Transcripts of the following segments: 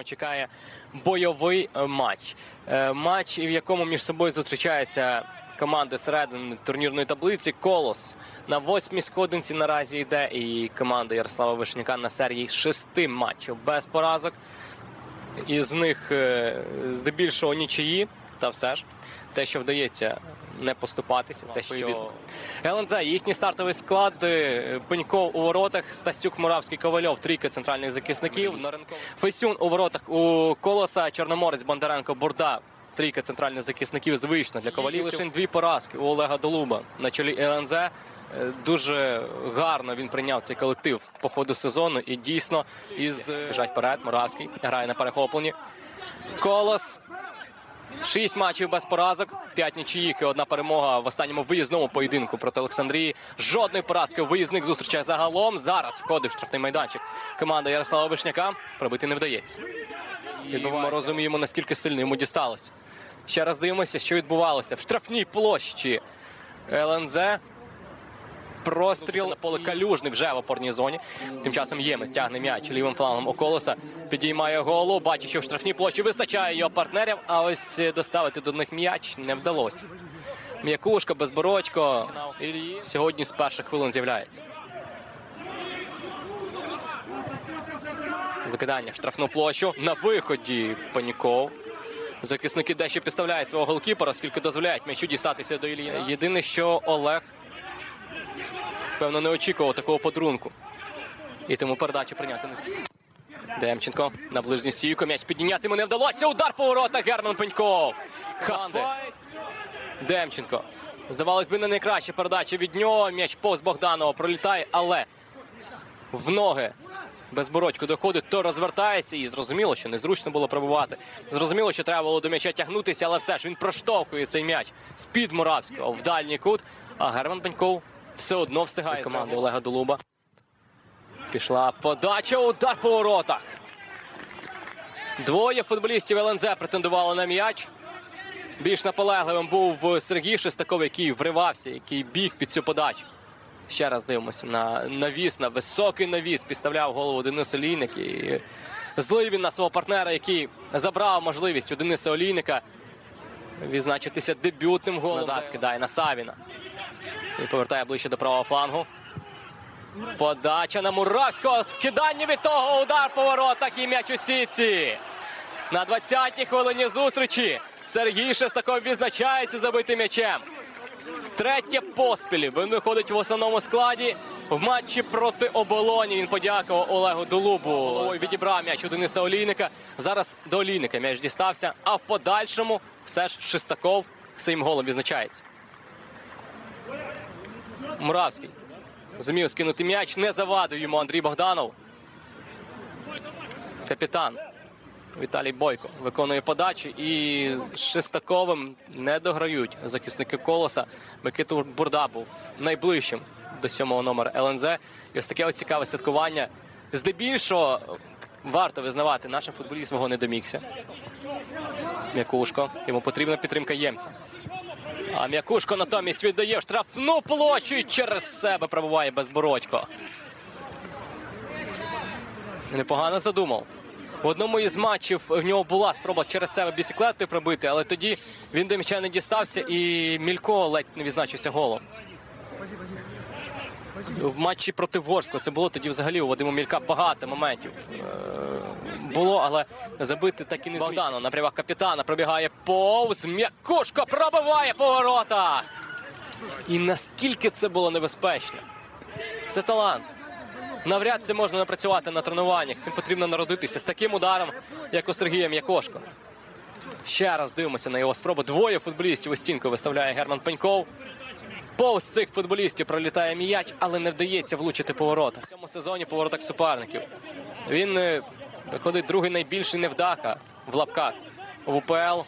само чекає бойовий е, матч. Е, Матч, в якому між собою зустрічаються команди середини турнірної таблиці. Колос на восьмій сходинці наразі йде. І команда Ярослава Вишняка на серії шести матчів без поразок. Із них е, здебільшого нічиї, та все ж те, що вдається не поступатися, те, що ЛНЗ, їхній стартовий склад е, Пеньков у воротах, Стасюк, Муравський, Ковальов, трійка центральних захисників. Фейсюн у воротах у Колоса, Чорноморець, Бондаренко, Бурда. Трійка центральних захисників звично для ковалів. Лише дві поразки у Олега Долуба на чолі ЛНЗ. Е, Дуже гарно він прийняв цей колектив по ходу сезону і дійсно із е, біжать вперед. Муравський грає на перехопленні. Колос Шість матчів без поразок, п'ять нічиїх і одна перемога в останньому виїзному поєдинку проти Олександрії. Жодної поразки виїзних зустрічах загалом. Зараз входить в штрафний майданчик. Команда Ярослава Вишняка пробити не вдається. І ми розуміємо, наскільки сильно йому дісталося. Ще раз дивимося, що відбувалося в штрафній площі ЛНЗ. Простріл на поле калюжний вже в опорній зоні. Тим часом Ємець тягне м'яч лівим флангом Околоса. Підіймає голову. Бачить, що в штрафній площі вистачає його партнерів. А ось доставити до них м'яч не вдалося. М'якушка, безбородько. Сьогодні з перших хвилин з'являється. Закидання в штрафну площу. На виході Паніков. Захисники дещо підставляють свого голкіпера, оскільки дозволяють м'ячу дістатися до Ілліна. Єдине, що Олег певно не очікував такого подарунку. І тому передачу прийняти не зміг. Демченко на ближню стійку. М'яч підняти йому не вдалося. Удар по воротах. Герман Пеньков. Ханде. Демченко. Здавалось би, не найкраща передача від нього. М'яч повз Богданова пролітає, але в ноги Безбородько доходить, то розвертається і зрозуміло, що незручно було пробувати. Зрозуміло, що треба було до м'яча тягнутися, але все ж він проштовхує цей м'яч з-під Муравського в дальній кут. А Герман Пеньков все одно встигає з команди Олега Долуба. Пішла подача, удар по воротах. Двоє футболістів ЛНЗ претендували на м'яч. Більш наполегливим був Сергій Шестаков, який вривався, який біг під цю подачу. Ще раз дивимося на навіс, на високий навіс. Підставляв голову Денис Олійник. І злий він на свого партнера, який забрав можливість у Дениса Олійника відзначитися дебютним голом. Назад скидає на Савіна. І повертає ближче до правого флангу. Подача на Муравського. Скидання від того. Удар по воротах і м'яч у сітці. На 20-й хвилині зустрічі Сергій Шестаков відзначається забитим м'ячем. Втретє поспіль він виходить в основному складі. В матчі проти оболоні він подякував Олегу Долубу. Головою відібрав м'яч у Дениса Олійника. Зараз до Олійника м'яч дістався. А в подальшому все ж Шестаков своїм голом відзначається. Муравський зумів скинути м'яч. Не завадив йому Андрій Богданов. Капітан Віталій Бойко виконує подачу і Шестаковим не дограють захисники колоса. Микиту Бурда був найближчим до сьомого номера ЛНЗ. І ось таке цікаве святкування. Здебільшого варто визнавати, нашим футболіст свого не домігся. М'якушко. Йому потрібна підтримка ємця. А М'якушко натомість віддає штрафну площу і через себе пробуває безбородько. Непогано задумав. В одному із матчів в нього була спроба через себе бісіклетою пробити, але тоді він до м'яча не дістався і Мілько ледь не відзначився голом. В матчі проти Ворскла це було тоді взагалі у Вадима Мілька багато моментів е, було, але забити так і не зміг. Богданов на правах капітана пробігає повз. М'якушко пробиває по воротах. І наскільки це було небезпечно. Це талант. Навряд це можна напрацювати на тренуваннях. Цим потрібно народитися з таким ударом, як у Сергія М'якошко. Ще раз дивимося на його спробу. Двоє футболістів у стінку виставляє Герман Пеньков. Повз цих футболістів пролітає м'яч, але не вдається влучити по воротах. В цьому сезоні по воротах суперників. Він е, виходить другий найбільший невдаха в лапках в УПЛ.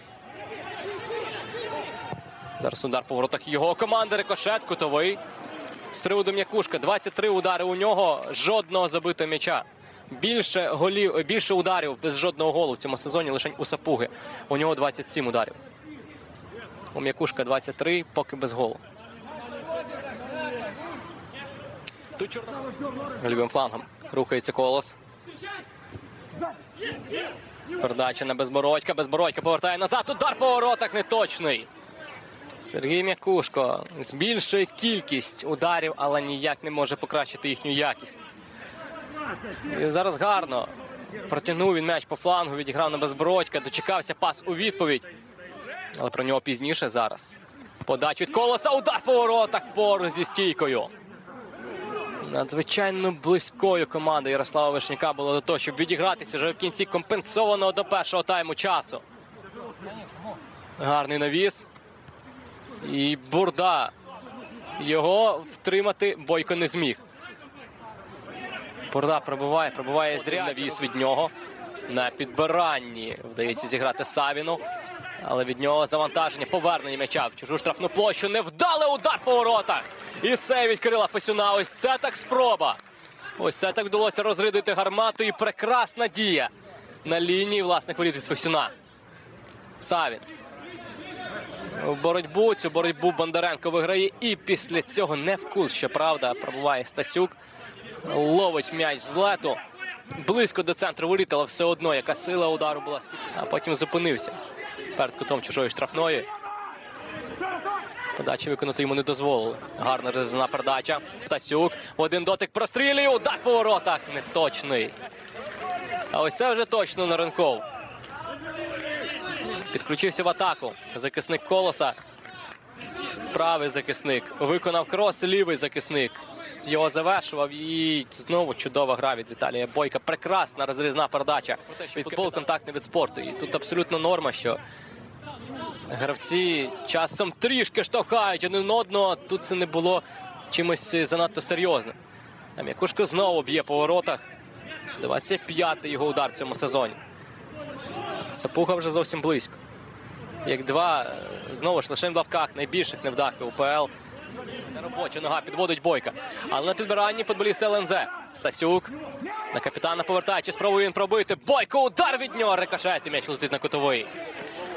Зараз удар по воротах його команди. Рикошет, кутовий. З приводу м'якушка 23 удари у нього, жодного забитого м'яча. Більше голів, більше ударів без жодного голу в цьому сезоні лише у Сапуги. У нього 27 ударів. У м'якушка 23, поки без голу. Лівим флангом рухається колос. Передача на безбородька. Безбородька повертає назад. Удар по воротах неточний. Сергій М'якушко збільшує кількість ударів, але ніяк не може покращити їхню якість. І зараз гарно протягнув він м'яч по флангу, відіграв на безбородька, дочекався пас у відповідь. Але про нього пізніше зараз. Подача від колоса, удар по воротах поруч зі стійкою. Надзвичайно близькою команда Ярослава Вишняка була до того, щоб відігратися вже в кінці компенсованого до першого тайму часу. Гарний навіс. І бурда. Його втримати Бойко не зміг. Бурда пробиває, пробиває зря. Навіс від нього. На підбиранні вдається зіграти Савіну. Але від нього завантаження, повернення м'яча в чужу штрафну площу. Невдалий удар по воротах. І це від Кирила Фесюна. Ось це так спроба. Ось це так вдалося розрядити гармату. І прекрасна дія на лінії власних воріт від Фесюна. Савін. В боротьбу цю боротьбу Бондаренко виграє. І після цього не вкус, щоправда, пробуває Стасюк. Ловить м'яч з лету. Близько до центру воріт, але все одно, яка сила удару була. А потім зупинився перед кутом чужої штрафної. Подачі виконати йому не дозволили. Гарна резина передача. Стасюк. Один дотик прострілює. Удар по воротах. Неточний. А ось це вже точно Наренков. Підключився в атаку. Захисник колоса. Правий захисник. Виконав крос, лівий захисник. Його завершував. І знову чудова гра від Віталія Бойка. Прекрасна розрізна передача. Футбол контактний від спорту. І тут абсолютно норма, що гравці часом трішки штовхають один одного. Тут це не було чимось занадто серйозним. Там Якушко знову б'є по воротах. 25-й його удар в цьому сезоні. Сапуха вже зовсім близько. Як два, знову ж лише в лавках найбільших невдахи УПЛ. Неробоча нога підводить бойка. Але на підбиранні футболісти ЛНЗ. Стасюк. На капітана повертає, чи спробує він пробити. Бойко, удар від нього. Рикошет і м'яч летить на кутовий.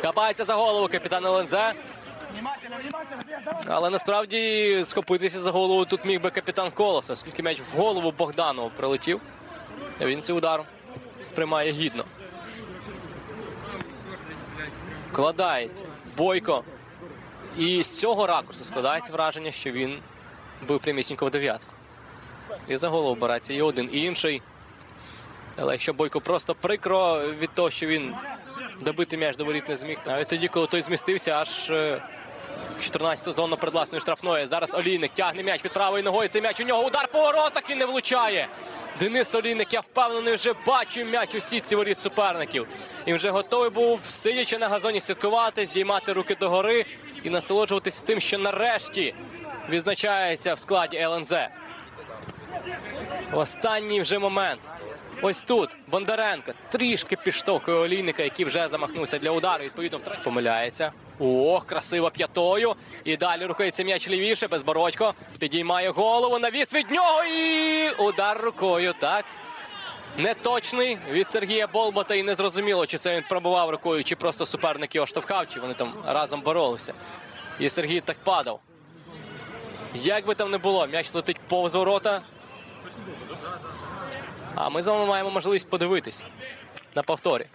Хапається за голову капітан ЛНЗ. Але насправді схопитися за голову тут міг би капітан Колоса, оскільки м'яч в голову Богдану прилетів. Він цей удар сприймає гідно. Вкладається. Бойко. І з цього ракурсу складається враження, що він був прямісінько в дев'ятку. І за голову береться і один, і інший. Але якщо Бойко просто прикро від того, що він добити м'яч до воріт не зміг. Навіть тоді, коли той змістився, аж е, в 14-ту зону перед власною штрафною. Зараз Олійник тягне м'яч під правою ногою. Цей м'яч у нього удар по воротах і не влучає. Денис Олійник, я впевнений, вже бачив м'яч у сітці воріт суперників. І вже готовий був, сидячи на газоні, святкувати, здіймати руки догори і насолоджуватися тим, що нарешті відзначається в складі ЛНЗ. Останній вже момент. Ось тут Бондаренко трішки підштовхує олійника, який вже замахнувся для удару. Відповідно, втрачає. Помиляється. Ох, красиво п'ятою. І далі рухається м'яч лівіше. Безбородько. Підіймає голову. Навіс від нього. І удар рукою. Так. Неточний від Сергія Болбота. І не зрозуміло, чи це він пробував рукою, чи просто суперник його штовхав, чи вони там разом боролися. І Сергій так падав. Як би там не було, м'яч летить повз ворота. А ми з вами маємо можливість подивитись на повторі.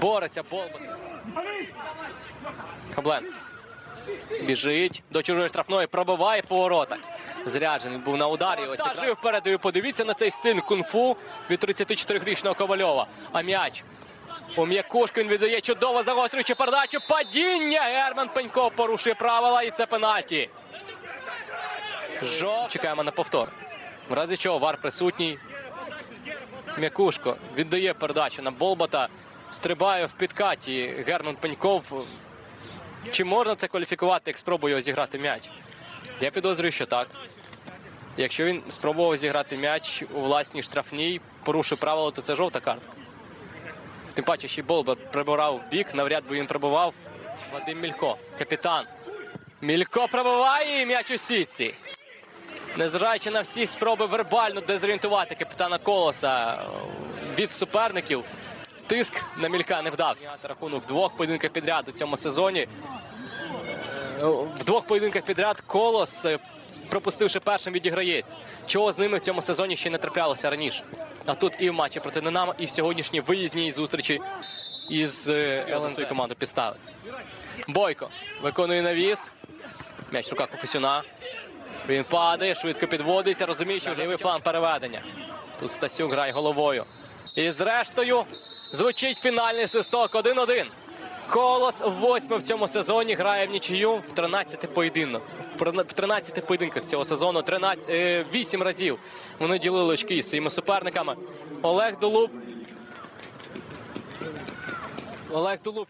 Бореться Болбат. Хаблен. Біжить до чужої штрафної, пробиває по воротах. Зряджений був на ударі. Ось якраз вперед. Подивіться на цей стиль кунг-фу від 34-річного Ковальова. А м'яч у м'якушку він віддає чудово загострюючи передачу. Падіння. Герман Пенько порушує правила і це пенальті. Жов. Чекаємо на повтор. В разі чого вар присутній. М'якушко віддає передачу на Болбота. Стрибає в підкаті Герман Пеньков. Чи можна це кваліфікувати, як спробує зіграти м'яч? Я підозрюю, що так. Якщо він спробував зіграти м'яч у власній штрафній, порушив правила, то це жовта картка. Тим паче, ще Болбер прибирав в бік, навряд би він прибував. Вадим Мілько, капітан. Мілько пробиває і м'яч у сітці. Незважаючи на всі спроби вербально дезорієнтувати капітана Колоса від суперників, тиск на Мілька не вдався. Рахунок двох поєдинках підряд у цьому сезоні. Е, В двох поєдинках підряд Колос е, пропустивши першим, відіграється. Чого з ними в цьому сезоні ще не траплялося раніше. А тут і в матчі проти Динамо, і в сьогоднішній виїзній зустрічі із е, ЛНЗ команду підстави. Бойко виконує навіс. М'яч в руках у Фесюна. Він падає, швидко підводиться, розуміє, що лівий план переведення. Тут Стасюк грає головою. І зрештою звучить фінальний свисток 1-1. Колос восьме в цьому сезоні грає в нічию в 13 поєдинок. В 13 поєдинках цього сезону 13, е, 8 разів вони ділили очки із своїми суперниками. Олег Дулуб. Олег Дулуб.